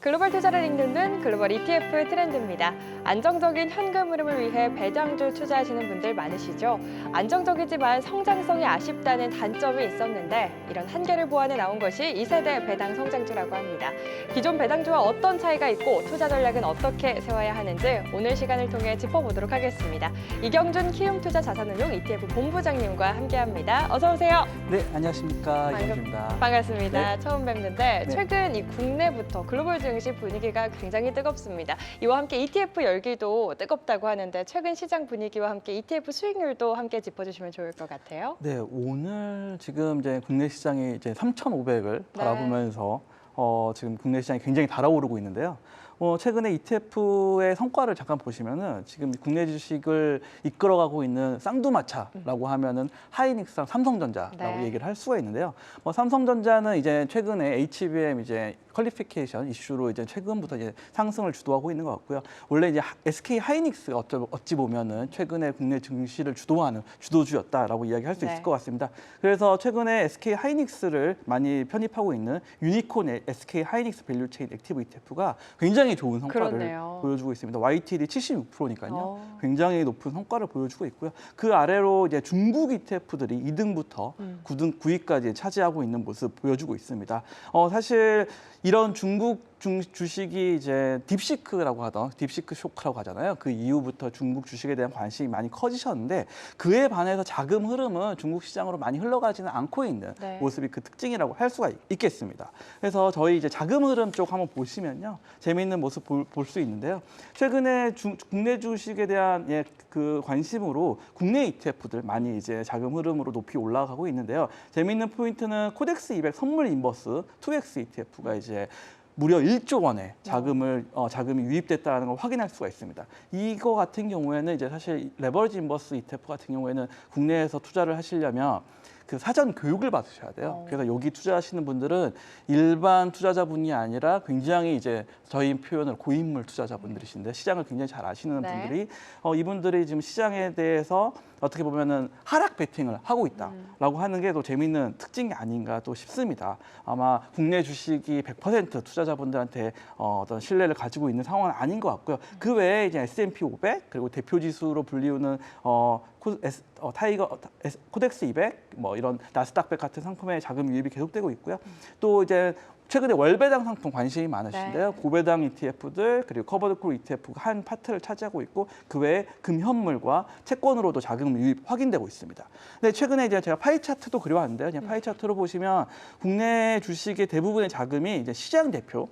글로벌 투자를 읽는 글로벌 ETF 트렌드입니다. 안정적인 현금 흐름을 위해 배당주 투자하시는 분들 많으시죠? 안정적이지만 성장성이 아쉽다는 단점이 있었는데 이런 한계를 보완해 나온 것이 2세대 배당 성장주라고 합니다. 기존 배당주와 어떤 차이가 있고 투자 전략은 어떻게 세워야 하는지 오늘 시간을 통해 짚어보도록 하겠습니다. 이경준 키움투자 자산운용 ETF 본부장님과 함께합니다. 어서 오세요. 네, 안녕하십니까 반갑- 이경주입니다. 반갑습니다. 처음 뵙는데 네. 최근 이 국내부터 글로벌 증시 분위기가 굉장히 뜨겁습니다. 이와 함께 ETF 열기도 뜨겁다고 하는데 최근 시장 분위기와 함께 ETF 수익률도 함께 짚어주시면 좋을 것 같아요. 네, 오늘 지금 이제 국내 시장이 이제 3,500을 네. 바라보면서 어, 지금 국내 시장이 굉장히 달아오르고 있는데요. 어, 최근에 ETF의 성과를 잠깐 보시면은 지금 국내 주식을 이끌어가고 있는 쌍두마차라고 하면은 하이닉스랑 삼성전자라고 네. 얘기를 할 수가 있는데요. 뭐 삼성전자는 이제 최근에 HBM 이제 퀄리피케이션 이슈로 이제 최근부터 이제 상승을 주도하고 있는 것 같고요. 원래 이제 하- SK 하이닉스가 어찌, 어찌 보면은 최근에 국내 증시를 주도하는 주도주였다라고 이야기할 수 네. 있을 것 같습니다. 그래서 최근에 SK 하이닉스를 많이 편입하고 있는 유니콘 SK 하이닉스 밸류체인 액티브 ETF가 굉장히 좋은 성과를 그렇네요. 보여주고 있습니다. YTD 76%니까요. 어. 굉장히 높은 성과를 보여주고 있고요. 그 아래로 이제 중국 ETF들이 2등부터 음. 9등, 9위까지 차지하고 있는 모습 보여주고 있습니다. 어, 사실 이런 중국 중, 주식이 이제 딥시크라고 하던 딥시크 쇼크라고 하잖아요. 그 이후부터 중국 주식에 대한 관심이 많이 커지셨는데 그에 반해서 자금 흐름은 중국 시장으로 많이 흘러가지는 않고 있는 네. 모습이 그 특징이라고 할 수가 있겠습니다. 그래서 저희 이제 자금 흐름 쪽 한번 보시면요. 재미있는 모습 볼 수 있는데요. 최근에 주- 국내 주식에 대한 예, 그 관심으로 국내 ETF들 많이 이제 자금 흐름으로 높이 올라가고 있는데요. 재미있는 포인트는 코덱스 200 선물 인버스 2X ETF가 이제 무려 1조 원의 자금을 어, 자금이 유입됐다는 걸 확인할 수가 있습니다. 이거 같은 경우에는 이제 사실 레버리지 인버스 ETF 같은 경우에는 국내에서 투자를 하시려면 그 사전 교육을 받으셔야 돼요. 어. 그래서 여기 투자하시는 분들은 일반 투자자분이 아니라 굉장히 이제 저희 표현을 고인물 투자자분들이신데 시장을 굉장히 잘 아시는 네. 분들이 어, 이분들이 지금 시장에 대해서 어떻게 보면은 하락 베팅을 하고 있다라고 하는 게 또 재미있는 특징이 아닌가 또 싶습니다. 아마 국내 주식이 100% 투자자분들한테 어, 어떤 신뢰를 가지고 있는 상황은 아닌 것 같고요. 그 외에 이제 S&P 500 그리고 대표 지수로 불리우는 어, 코, S, 어, 타이거 어, S, 코덱스 200뭐 이런 나스닥 100 같은 상품에 자금 유입이 계속되고 있고요. 또 이제 최근에 월배당 상품 관심이 많으신데요. 네. 고배당 ETF들 그리고 커버드콜 ETF가 한 파트를 차지하고 있고 그 외에 금현물과 채권으로도 자금 유입 확인되고 있습니다. 근데 최근에 이제 제가 파이 차트도 그려왔는데요. 그냥 파이 차트로 보시면 국내 주식의 대부분의 자금이 이제 시장 대표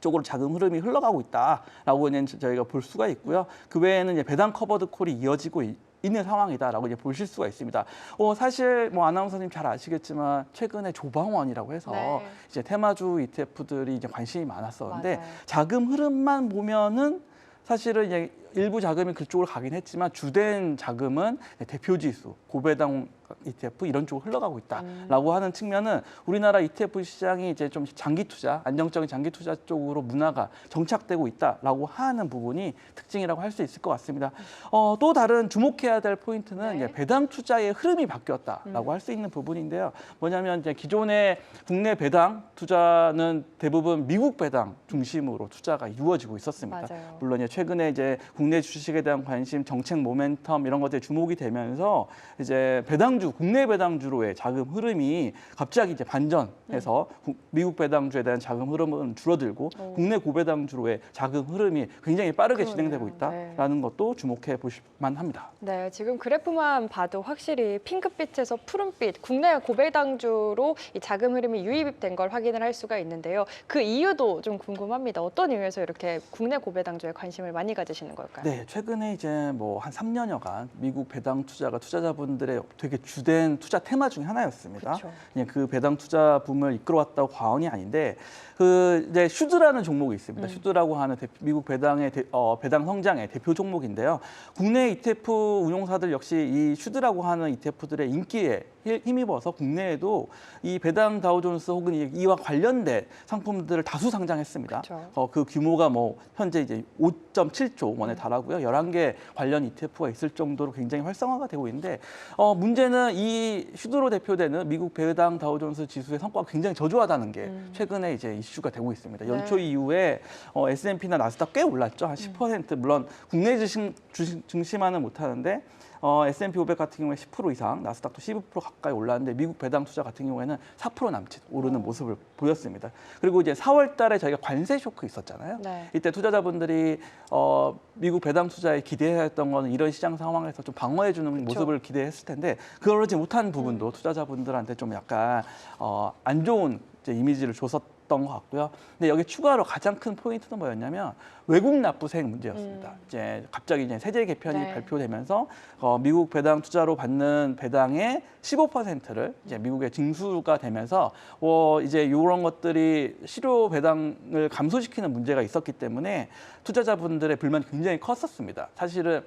쪽으로 자금 흐름이 흘러가고 있다라고 저희가 볼 수가 있고요. 그 외에는 배당 커버드 콜이 이어지고 있- 있는 상황이다라고 이제 보실 수가 있습니다. 어, 사실 뭐 아나운서님 잘 아시겠지만 최근에 조방원이라고 해서 네. 이제 테마주 ETF들이 이제 관심이 많았었는데 맞아요. 자금 흐름만 보면은 사실은 이제 일부 자금이 그쪽으로 가긴 했지만 주된 자금은 대표 지수, 고배당 ETF 이런 쪽으로 흘러가고 있다라고 하는 측면은 우리나라 ETF 시장이 이제 좀 장기 투자, 안정적인 장기 투자 쪽으로 문화가 정착되고 있다라고 하는 부분이 특징이라고 할 수 있을 것 같습니다. 어, 또 다른 주목해야 될 포인트는 네. 배당 투자의 흐름이 바뀌었다라고 할수 있는 부분인데요. 뭐냐면 이제 기존의 국내 배당 투자는 대부분 미국 배당 중심으로 투자가 이루어지고 있었습니다. 맞아요. 물론 이제 최근에 이제 국내 주식에 대한 관심, 정책 모멘텀 이런 것들이 주목이 되면서 이제 배당주, 국내 배당주로의 자금 흐름이 갑자기 이제 반전해서 구- 미국 배당주에 대한 자금 흐름은 줄어들고 오. 국내 고배당주로의 자금 흐름이 굉장히 빠르게 그러네요. 진행되고 있다라는 것도 주목해 보실 만 합니다. 네, 지금 그래프만 봐도 확실히 핑크빛에서 푸른빛, 국내 고배당주로 이 자금 흐름이 유입된 걸 확인을 할 수가 있는데요. 그 이유도 좀 궁금합니다. 어떤 이유에서 이렇게 국내 고배당주에 관심을 많이 가지시는 걸까요? 네, 최근에 이제 뭐 한 3년여간 미국 배당 투자가 투자자분들의 되게 주된 투자 테마 중에 하나였습니다. 그쵸. 그냥 그 배당 투자 붐을 이끌어왔다고 과언이 아닌데 그 이제 슈드라는 종목이 있습니다. 음. 슈드라고 하는 대- 미국 배당의 대, 어, 배당 성장의 대표 종목인데요. 국내 ETF 운용사들 역시 이 슈드라고 하는 ETF들의 인기에 힘- 힘입어서 국내에도 이 배당 다우존스 혹은 이- 이와 관련된 상품들을 다수 상장했습니다. 그쵸. 어, 그 규모가 뭐 현재 이제 5.7조 원에 달하고요. 11개 관련 ETF가 있을 정도로 굉장히 활성화가 되고 있는데 어, 문제는 이 슈드로 대표되는 미국 배당 다우존스 지수의 성과가 굉장히 저조하다는 게 음. 최근에 이제 이슈가 되고 있습니다. 네. 연초 이후에 어, S&P나 나스닥 꽤 올랐죠. 한 10% 물론 국내 주식, 주식 증시만은 못하는데 어, S&P 500 같은 경우에 10% 이상, 나스닥도 15% 가까이 올랐는데 미국 배당 투자 같은 경우에는 4% 남짓 오르는 모습을 보였습니다. 그리고 이제 4월 달에 저희가 관세 쇼크 있었잖아요. 네. 이때 투자자분들이 어, 미국 배당 투자에 기대했던 거는 이런 시장 상황에서 좀 방어해 주는 모습을 기대했을 텐데 그러지 못한 부분도 투자자분들한테 좀 약간 어, 안 좋은 이제 이미지를 줬었 던 것 같고요. 근데 여기 추가로 가장 큰 포인트는 뭐였냐면 외국 납부세액 문제였습니다. 음. 이제 갑자기 이제 세제 개편이 네. 발표되면서 어, 미국 배당 투자로 받는 배당의 15%를 이제 미국에 징수가 되면서 어, 이제 이런 것들이 실효 배당을 감소시키는 문제가 있었기 때문에 투자자분들의 불만이 굉장히 컸었습니다. 사실은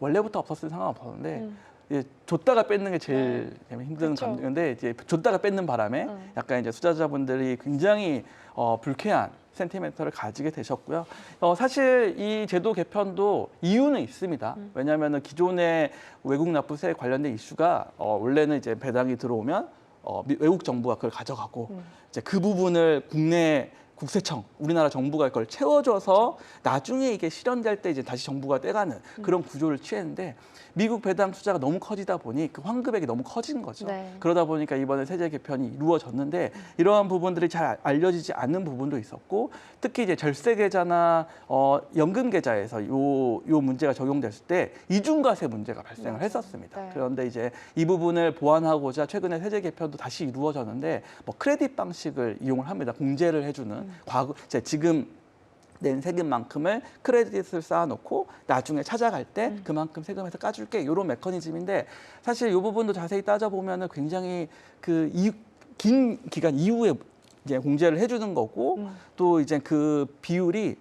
원래부터 없었을 상관없었는데 음. 이제 줬다가 뺏는 게 제일 힘든 그쵸. 감정인데 이제 줬다가 뺏는 바람에 음. 약간 이제 투자자분들이 굉장히 어, 불쾌한 센티멘터를 가지게 되셨고요. 어, 사실 이 제도 개편도 이유는 있습니다. 음. 왜냐하면 기존의 외국 납부세 관련된 이슈가 어, 원래는 이제 배당이 들어오면 어, 미- 외국 정부가 그걸 가져가고 음. 이제 그 부분을 국내 국세청, 우리나라 정부가 그걸 채워줘서 나중에 이게 실현될 때 이제 다시 정부가 떼가는 음. 그런 구조를 취했는데 미국 배당 투자가 너무 커지다 보니 그 환급액이 너무 커진 거죠. 네. 그러다 보니까 이번에 세제 개편이 이루어졌는데 이러한 부분들이 잘 알려지지 않는 부분도 있었고 특히 이제 절세 계좌나 어, 연금 계좌에서 요, 요 문제가 적용됐을 때 이중과세 문제가 발생을 맞아요. 했었습니다. 네. 그런데 이제 이 부분을 보완하고자 최근에 세제 개편도 다시 이루어졌는데 뭐 크레딧 방식을 이용을 합니다. 공제를 해주는 과거 지금 낸 세금만큼을 크레딧을 쌓아놓고 나중에 찾아갈 때 그만큼 세금에서 까줄게 이런 메커니즘인데 사실 이 부분도 자세히 따져보면 은 굉장히 그긴 기간 이후에 이제 공제를 해주는 거고 음. 또 이제 그 비율이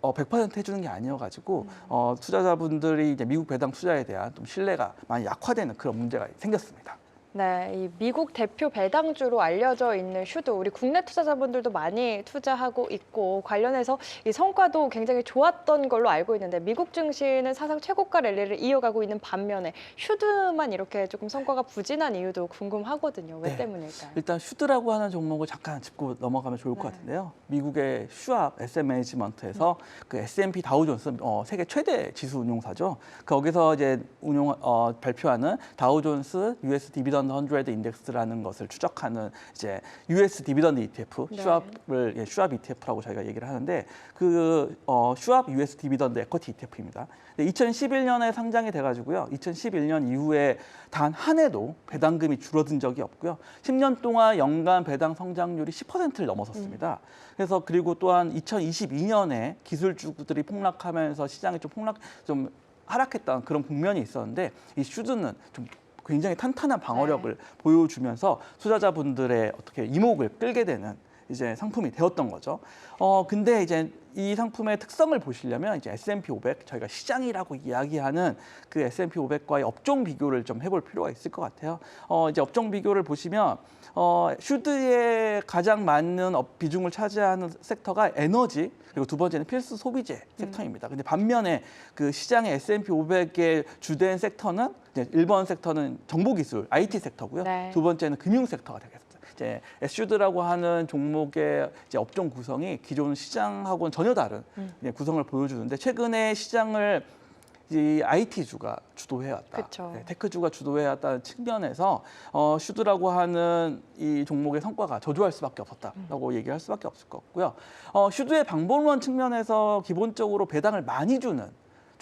어, 100% 해주는 게 아니어가지고 어, 투자자분들이 이제 미국 배당 투자에 대한 좀 신뢰가 많이 약화되는 그런 문제가 생겼습니다. 네, 이 미국 대표 배당주로 알려져 있는 슈드 우리 국내 투자자분들도 많이 투자하고 있고 관련해서 이 성과도 굉장히 좋았던 걸로 알고 있는데 미국 증시는 사상 최고가 랠리를 이어가고 있는 반면에 슈드만 이렇게 조금 성과가 부진한 이유도 궁금하거든요. 왜 네. 때문일까요? 일단 슈드라고 하는 종목을 잠깐 짚고 넘어가면 좋을 것 네. 같은데요. 미국의 슈압 SM 매니지먼트에서 그 S&P 다우존스 어, 세계 최대 지수 운용사죠. 거기서 이제 운용 어, 발표하는 다우존스 US 디비던 드100 인덱스라는 것을 추적하는 이제 US 디비던드 ETF 네. 슈압을 예, 슈압 ETF라고 저희가 얘기를 하는데 그 어, 슈압 US 디비던드 에쿼티 ETF입니다. 2011년에 상장이 돼가지고요. 2011년 이후에 단 한 해도 배당금이 줄어든 적이 없고요. 10년 동안 연간 배당 성장률이 10%를 넘어섰습니다. 그래서 그리고 또한 2022년에 기술주들이 폭락하면서 시장이 좀 폭락 좀 하락했던 그런 국면이 있었는데 이 슈즈는 좀 굉장히 탄탄한 방어력을 보여주면서 투자자분들의 어떻게 이목을 끌게 되는 이제 상품이 되었던 거죠. 어 근데 이제 이 상품의 특성을 보시려면 이제 S&P 500 저희가 시장이라고 이야기하는 그 S&P 500과의 업종 비교를 좀 해볼 필요가 있을 것 같아요. 어 이제 업종 비교를 보시면 어 슈드에 가장 많은 업 비중을 차지하는 섹터가 에너지 그리고 두 번째는 필수 소비재 섹터입니다. 근데 반면에 그 시장의 S&P 500의 주된 섹터는 이제 1번 섹터는 정보기술 IT 섹터고요. 네. 두 번째는 금융 섹터가 되겠습니다. 이제 에슈드라고 하는 종목의 이제 업종 구성이 기존 시장하고는 전혀 다른 음. 구성을 보여주는데 최근에 시장을 이 IT주가 주도해왔다. 네, 테크주가 주도해왔다는 측면에서 어, 슈드라고 하는 이 종목의 성과가 저조할 수밖에 없었다라고 얘기할 수밖에 없을 것 같고요. 어, 슈드의 방법론 측면에서 기본적으로 배당을 많이 주는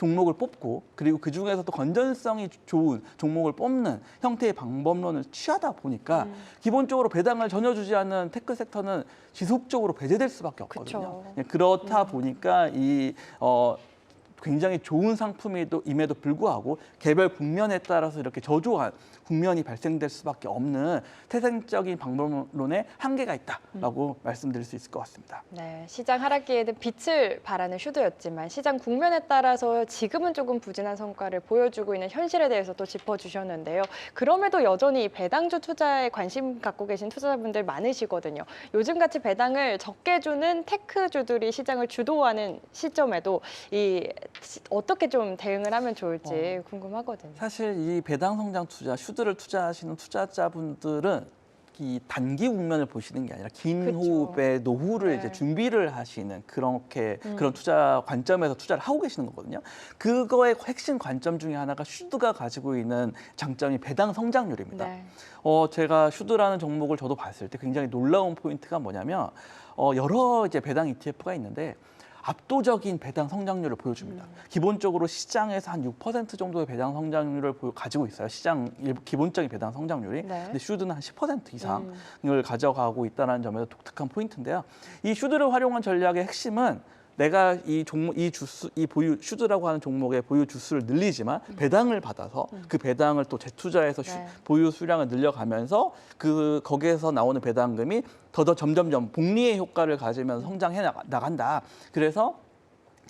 종목을 뽑고 그리고 그 중에서도 건전성이 좋은 종목을 뽑는 형태의 방법론을 취하다 보니까 음. 기본적으로 배당을 전혀 주지 않는 테크 섹터는 지속적으로 배제될 수밖에 없거든요. 그쵸. 예, 그렇다 음. 보니까 이 어, 굉장히 좋은 상품임에도 불구하고 개별 국면에 따라서 이렇게 저조한 국면이 발생될 수밖에 없는 태생적인 방법론에 한계가 있다라고 음. 말씀드릴 수 있을 것 같습니다. 네, 시장 하락기에는 빛을 발하는 슈드였지만 시장 국면에 따라서 지금은 조금 부진한 성과를 보여주고 있는 현실에 대해서 또 짚어주셨는데요. 그럼에도 여전히 배당주 투자에 관심 갖고 계신 투자자분들 많으시거든요. 요즘같이 배당을 적게 주는 테크주들이 시장을 주도하는 시점에도 이 시- 어떻게 좀 대응을 하면 좋을지 궁금하거든요. 사실 이 배당 성장 투자, 슈드를 투자하시는 투자자분들은 이 단기 국면을 보시는 게 아니라 긴 그쵸. 호흡의 노후를 네. 이제 준비를 하시는 그렇게 음. 그런 투자 관점에서 투자를 하고 계시는 거거든요. 그거의 핵심 관점 중에 하나가 슈드가 가지고 있는 장점이 배당 성장률입니다. 네. 어, 제가 슈드라는 종목을 저도 봤을 때 굉장히 놀라운 포인트가 뭐냐면 어, 여러 이제 배당 ETF가 있는데 압도적인 배당 성장률을 보여줍니다. 기본적으로 시장에서 한 6% 정도의 배당 성장률을 보여- 가지고 있어요. 시장 일- 기본적인 배당 성장률이. 네. 근데 슈드는 한 10% 이상을 음. 가져가고 있다는 점에서 독특한 포인트인데요. 이 슈드를 활용한 전략의 핵심은 내가 이 종목 이 주스 이 보유 슈드라고 하는 종목의 보유 주수를 늘리지만 배당을 받아서 그 배당을 또 재투자해서 슈- 네. 보유 수량을 늘려가면서 그 거기에서 나오는 배당금이 더더 점점점 복리의 효과를 가지면서 성장해 나간다. 그래서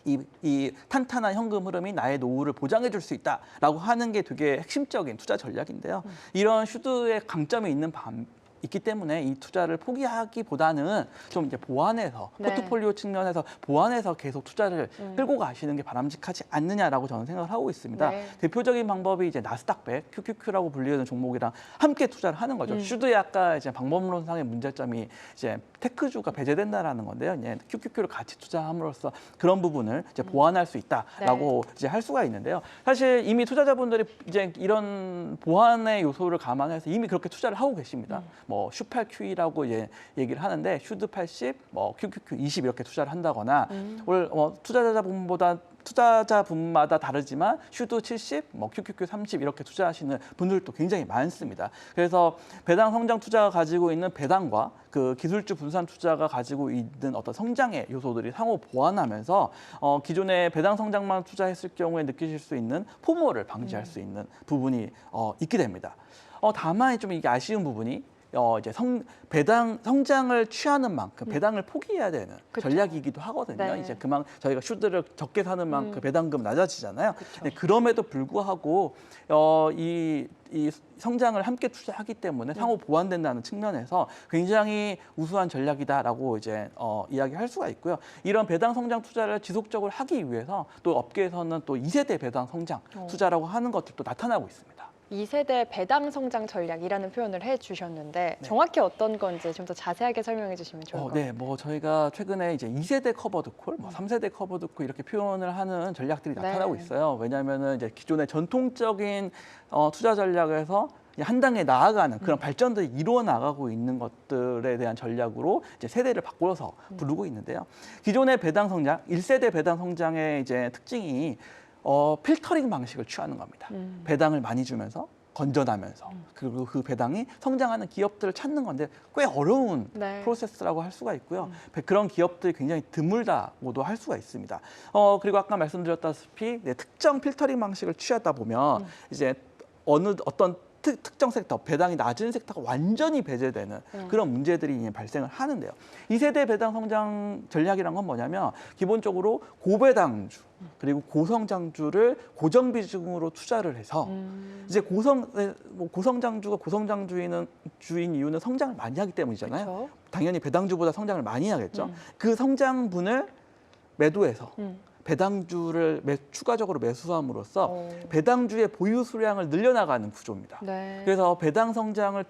이, 이 탄탄한 현금 흐름이 나의 노후를 보장해 줄 수 있다라고 하는 게 되게 핵심적인 투자 전략인데요. 이런 슈드의 강점이 있는 반 있기 때문에 이 투자를 포기하기보다는 좀 이제 보완해서 네. 포트폴리오 측면에서 보완해서 계속 투자를 음. 끌고 가시는 게 바람직하지 않느냐라고 저는 생각을 하고 있습니다. 네. 대표적인 방법이 이제 나스닥백 QQQ라고 불리는 종목이랑 함께 투자를 하는 거죠. 음. 슈드의 아까 이제 방법론상의 문제점이 이제 테크주가 배제된다라는 건데요. 이제 QQQ를 같이 투자함으로써 그런 부분을 이제 보완할 수 있다라고 이제 할 수가 있는데요. 사실 이미 투자자분들이 이제 이런 보완의 요소를 감안해서 이미 그렇게 투자를 하고 계십니다. 뭐 슈8QE라고 이제 얘기를 하는데 슈드 80, 뭐 QQQ 20 이렇게 투자를 한다거나 음. 오늘 뭐 투자자분보다 투자자분마다 다르지만 슈드 70, 뭐 QQQ 30 이렇게 투자하시는 분들도 굉장히 많습니다. 그래서 배당 성장 투자가 가지고 있는 배당과 그 기술주 분산 투자가 가지고 있는 어떤 성장의 요소들이 상호 보완하면서 어, 기존의 배당 성장만 투자했을 경우에 느끼실 수 있는 포모를 방지할 수 있는 부분이 어, 있게 됩니다. 어, 다만 좀 이게 아쉬운 부분이 어 이제 성 배당 성장을 취하는 만큼 배당을 포기해야 되는 그쵸. 전략이기도 하거든요. 네. 이제 그만 저희가 슈드를 적게 사는 만큼 음. 배당금 낮아지잖아요. 그쵸. 네, 그럼에도 불구하고 어, 이, 이 성장을 함께 투자하기 때문에 상호 보완된다는 측면에서 굉장히 우수한 전략이다라고 이제 어, 이야기할 수가 있고요. 이런 배당 성장 투자를 지속적으로 하기 위해서 또 업계에서는 또 2세대 배당 성장 어. 투자라고 하는 것들도 나타나고 있습니다. 2세대 배당 성장 전략이라는 표현을 해 주셨는데 네. 정확히 어떤 건지 좀 더 자세하게 설명해 주시면 좋을 어, 것 같아요. 네, 뭐 저희가 최근에 이제 2세대 커버드 콜, 뭐 3세대 커버드 콜 이렇게 표현을 하는 전략들이 네. 나타나고 있어요. 왜냐하면은 이제 기존의 전통적인 어, 투자 전략에서 한 단계 나아가는 그런 발전들이 이루어 나가고 있는 것들에 대한 전략으로 이제 세대를 바꿔서 부르고 있는데요. 기존의 배당 성장, 1세대 배당 성장의 이제 특징이 어, 필터링 방식을 취하는 겁니다. 음. 배당을 많이 주면서 건전하면서 그리고 그 배당이 성장하는 기업들을 찾는 건데 꽤 어려운 네. 프로세스라고 할 수가 있고요. 그런 기업들이 굉장히 드물다고도 할 수가 있습니다. 어 그리고 아까 말씀드렸다시피 네, 특정 필터링 방식을 취하다 보면 이제 어느 어떤 특, 특정 섹터 배당이 낮은 섹터가 완전히 배제되는 음. 그런 문제들이 발생을 하는데요. 이 세대 배당 성장 전략이란 건 뭐냐면 기본적으로 고배당주 그리고 고성장주를 고정 비중으로 투자를 해서 음. 이제 고성 네, 뭐 고성장주가 고성장주인은 주인 이유는 성장을 많이 하기 때문이잖아요. 그렇죠. 당연히 배당주보다 성장을 많이 하겠죠. 음. 그 성장분을 매도해서 음. 배당주를 매- 추가적으로 매수함으로써 어. 배당주의 보유 수량을 늘려나가는 구조입니다. 네. 그래서 배당 성장을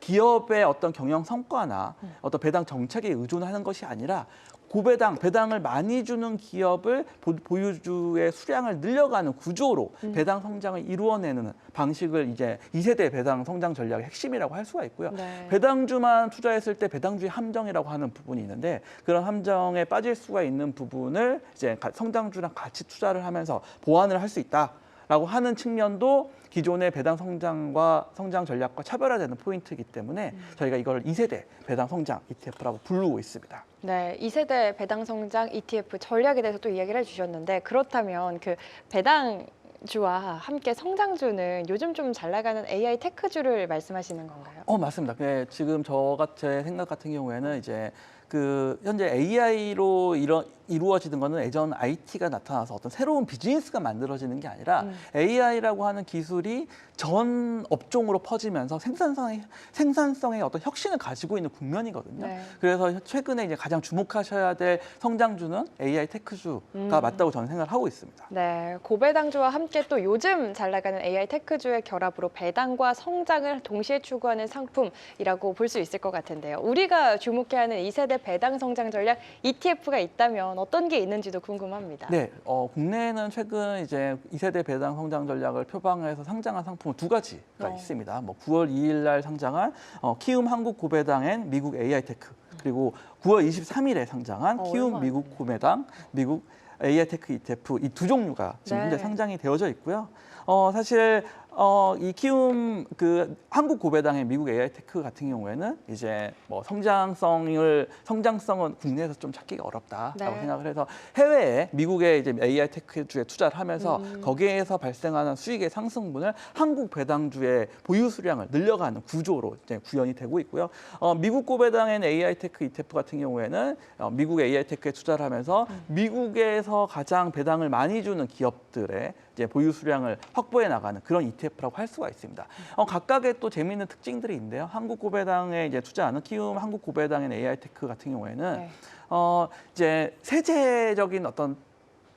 기업의 어떤 경영 성과나 음. 어떤 배당 정책에 의존하는 것이 아니라 고배당, 배당을 많이 주는 기업을 보- 보유주의 수량을 늘려가는 구조로 음. 배당 성장을 이루어내는 방식을 이제 2세대 배당 성장 전략의 핵심이라고 할 수가 있고요. 네. 배당주만 투자했을 때 배당주의 함정이라고 하는 부분이 있는데 그런 함정에 빠질 수가 있는 부분을 이제 가- 성장주랑 같이 투자를 하면서 보완을 할 수 있다 라고 하는 측면도 기존의 배당 성장과 성장 전략과 차별화되는 포인트이기 때문에 음. 저희가 이걸 2세대 배당 성장 ETF라고 부르고 있습니다. 네, 2세대 배당 성장 ETF 전략에 대해서 또 이야기를 해주셨는데 그렇다면 그 배당 주와 함께 성장주는 요즘 좀 잘 나가는 AI 테크주를 말씀하시는 건가요? 어 맞습니다. 네, 지금 저가 제 생각 같은 경우에는 이제 그 현재 AI로 이런 이루어지는 거는 예전 IT가 나타나서 어떤 새로운 비즈니스가 만들어지는 게 아니라 음. AI라고 하는 기술이 전 업종으로 퍼지면서 생산성의 생산성의 어떤 혁신을 가지고 있는 국면이거든요. 네. 그래서 최근에 이제 가장 주목하셔야 될 성장주는 AI 테크주가 음. 맞다고 저는 생각을 하고 있습니다. 네, 고배당주와 함께 또 요즘 잘 나가는 AI 테크주의 결합으로 배당과 성장을 동시에 추구하는 상품이라고 볼 수 있을 것 같은데요. 우리가 주목해야 하는 2세대 배당 성장 전략 ETF가 있다면 어떤 게 있는지도 궁금합니다. 네, 어, 국내에는 최근 이제 2세대 배당 성장 전략을 표방해서 상장한 상품은 두 가지가 어. 있습니다. 뭐 9월 2일 날 상장한 어, 키움 한국 고배당엔 미국 AI 테크 그리고 9월 23일에 상장한 어, 키움 얼마 안 미국 고배당 미국 AI 테크 ETF 이 두 종류가 지금 네. 현재 상장이 되어져 있고요. 어, 사실 어, 이 키움 그 한국 고배당의 미국 AI 테크 같은 경우에는 이제 뭐 성장성을 성장성은 국내에서 좀 찾기가 어렵다라고 네. 생각을 해서 해외에 미국의 이제 AI 테크주에 투자를 하면서 음. 거기에서 발생하는 수익의 상승분을 한국 배당주의 보유 수량을 늘려가는 구조로 이제 구현이 되고 있고요. 어, 미국 고배당엔 AI 테크 ETF 같은 경우에는 어, 미국 AI 테크에 투자를 하면서 음. 미국에서 가장 배당을 많이 주는 기업들의 이제 보유 수량을 확보해 나가는 그런 ETF라고 할 수가 있습니다. 어, 각각의 또 재미있는 특징들이 있는데요. 한국 고배당에 이제 투자하는 키움 한국 고배당의 AI 테크 같은 경우에는 네. 어 이제 세제적인 어떤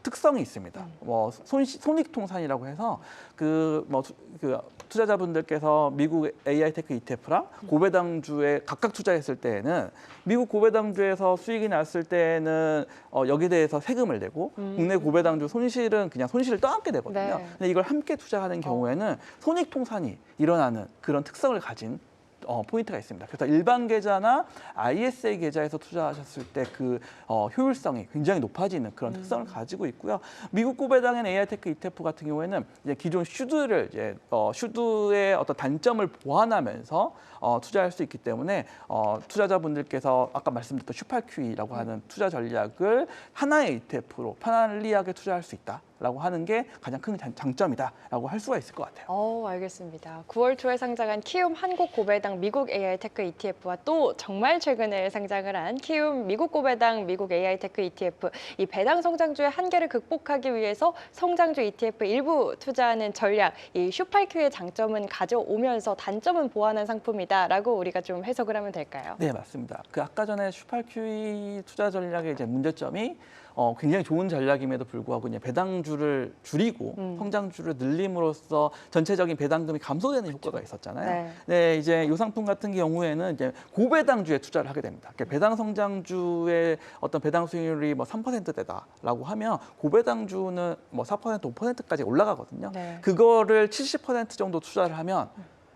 특성이 있습니다. 뭐 손, 손익통산이라고 해서 그뭐 그 투자자분들께서 미국 AI 테크 ETF랑 고배당주에 각각 투자했을 때에는 미국 고배당주에서 수익이 났을 때는 어, 여기에 대해서 세금을 내고 음. 국내 고배당주 손실은 그냥 손실을 떠안게 되거든요. 네. 근데 이걸 함께 투자하는 경우에는 손익 통산이 일어나는 그런 특성을 가진 어, 포인트가 있습니다. 그래서 일반 계좌나 ISA 계좌에서 투자하셨을 때 그 어, 효율성이 굉장히 높아지는 그런 특성을 가지고 있고요. 미국 고배당엔 AI테크 ETF 같은 경우에는 이제 기존 슈드를 이제 어, 슈드의 어떤 단점을 보완하면서 어, 투자할 수 있기 때문에 어, 투자자분들께서 아까 말씀드렸던 슈퍼QE라고 하는 투자 전략을 하나의 ETF로 편리하게 투자할 수 있다 라고 하는 게 가장 큰 장- 장점이다라고 할 수가 있을 것 같아요. 어, 알겠습니다. 9월 초에 상장한 키움 한국 고배당 미국 AI 테크 ETF와 또 정말 최근에 상장을 한 키움 미국 고배당 미국 AI 테크 ETF 이 배당 성장주의 한계를 극복하기 위해서 성장주 ETF 일부 투자하는 전략 이 슈팔큐의 장점은 가져오면서 단점은 보완한 상품이다 라고 우리가 좀 해석을 하면 될까요? 네, 맞습니다. 그 아까 전에 슈퍼QE 투자 전략의 이제 문제점이 어, 굉장히 좋은 전략임에도 불구하고 이제 배당주를 줄이고 음. 성장주를 늘림으로써 전체적인 배당금이 감소되는 효과가 있었잖아요. 네. 네, 이제 이 상품 같은 경우에는 이제 고배당주에 투자를 하게 됩니다. 그러니까 배당 성장주의 어떤 배당 수익률이 뭐 3%대다라고 하면 고배당주는 뭐 4% 5%까지 올라가거든요. 네. 그거를 70% 정도 투자를 하면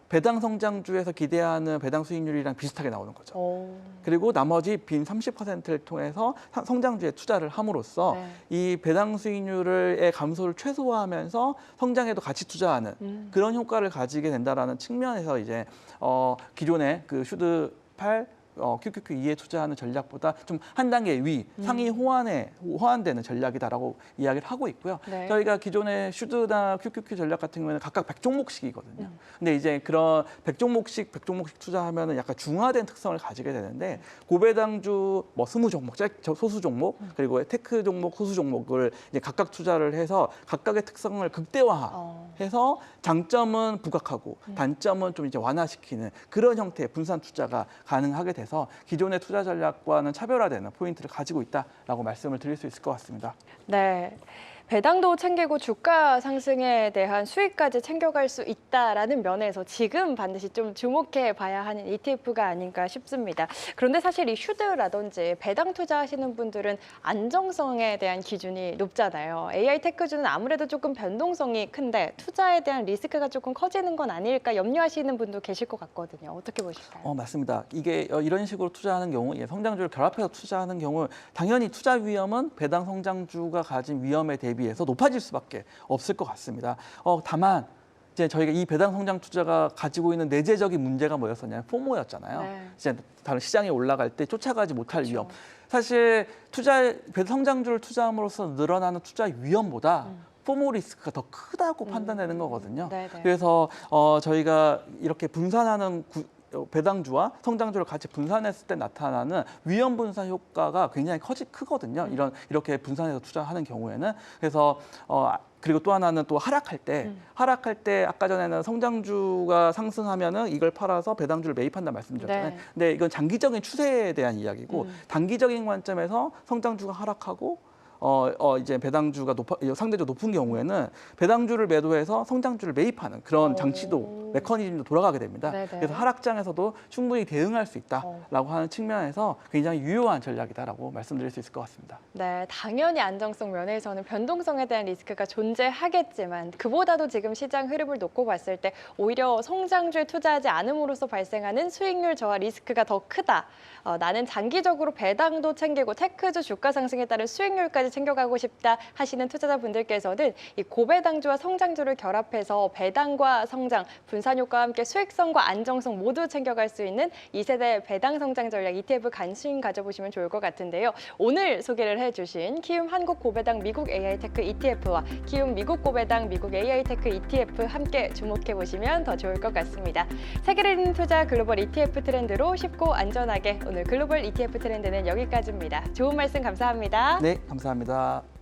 배당 성장주에서 기대하는 배당 수익률이랑 비슷하게 나오는 거죠. 오, 그리고 나머지 빈 30%를 통해서 사- 성장주에 투자를 함으로써 네. 이 배당 수익률의 감소를 최소화하면서 성장에도 같이 투자하는 음. 그런 효과를 가지게 된다라는 측면에서 이제 어, 기존의 그 슈드 8 어, QQQ2에 투자하는 전략보다 좀 한 단계 위 음. 상위 호환에 호환되는 전략이다라고 이야기를 하고 있고요. 네. 저희가 기존의 슈드나 QQQ 전략 같은 경우에는 각각 100종목씩이거든요. 음. 근데 이제 그런 100종목씩 100종목씩 투자하면 은 약간 중화된 특성을 가지게 되는데 고배당주 뭐 20종목, 짤- 저- 소수 종목 음. 그리고 테크 종목, 소수 종목을 이제 각각 투자를 해서 각각의 특성을 극대화해서 어. 장점은 부각하고 음. 단점은 좀 이제 완화시키는 그런 형태의 분산 투자가 가능하게 돼서 기존의 투자 전략과는 차별화되는 포인트를 가지고 있다라고 말씀을 드릴 수 있을 것 같습니다. 네. 배당도 챙기고 주가 상승에 대한 수익까지 챙겨갈 수 있다라는 면에서 지금 반드시 좀 주목해 봐야 하는 ETF가 아닌가 싶습니다. 그런데 사실 이 슈드라든지 배당 투자하시는 분들은 안정성에 대한 기준이 높잖아요. AI 테크주는 아무래도 조금 변동성이 큰데 투자에 대한 리스크가 조금 커지는 건 아닐까 염려하시는 분도 계실 것 같거든요. 어떻게 보실까요? 어 맞습니다. 이게 어, 이런 식으로 투자하는 경우, 예, 성장주를 결합해서 투자하는 경우, 당연히 투자 위험은 배당 성장주가 가진 위험에 대비 해서 높아질 수밖에 없을 것 같습니다. 어 다만 이제 저희가 이 배당 성장 투자가 가지고 있는 내재적인 문제가 뭐였었냐면 포모였잖아요. 네. 이제 다른 시장에 올라갈 때 쫓아가지 못할 그렇죠. 위험. 사실 투자 배당 성장주를 투자함으로써 늘어나는 투자 위험보다 음. 포모 리스크가 더 크다고 판단되는 거거든요. 네네. 그래서 어, 저희가 이렇게 분산하는 구, 배당주와 성장주를 같이 분산했을 때 나타나는 위험 분산 효과가 굉장히 커지 크거든요. 이런 이렇게 분산해서 투자하는 경우에는 그래서 어 그리고 또 하나는 또 하락할 때 하락할 때 아까 전에는 성장주가 상승하면은 이걸 팔아서 배당주를 매입한다 말씀드렸잖아요. 네. 근데 이건 장기적인 추세에 대한 이야기고 음. 단기적인 관점에서 성장주가 하락하고 어, 어 이제 배당주가 높아, 상대적으로 높은 경우에는 배당주를 매도해서 성장주를 매입하는 그런 오. 장치도 메커니즘도 돌아가게 됩니다. 네네. 그래서 하락장에서도 충분히 대응할 수 어. 있다라고 하는 측면에서 굉장히 유효한 전략이다라고 말씀드릴 수 있을 것 같습니다. 네, 당연히 안정성 면에서는 변동성에 대한 리스크가 존재하겠지만 그보다도 지금 시장 흐름을 놓고 봤을 때 오히려 성장주에 투자하지 않음으로써 발생하는 수익률 저하 리스크가 더 크다. 어, 나는 장기적으로 배당도 챙기고 테크주 주가 상승에 따른 수익률까지 챙겨가고 싶다 하시는 투자자분들께서는 이 고배당주와 성장주를 결합해서 배당과 성장, 분산 효과와 함께 수익성과 안정성 모두 챙겨갈 수 있는 2세대 배당 성장 전략 ETF 관심 가져보시면 좋을 것 같은데요. 오늘 소개를 해주신 키움 한국 고배당 미국 AI 테크 ETF와 키움 미국 고배당 미국 AI 테크 ETF 함께 주목해 보시면 더 좋을 것 같습니다. 세계를 잇는 투자 글로벌 ETF 트렌드로 쉽고 안전하게 오늘 글로벌 ETF 트렌드는 여기까지입니다. 좋은 말씀 감사합니다. 네, 감사합니다.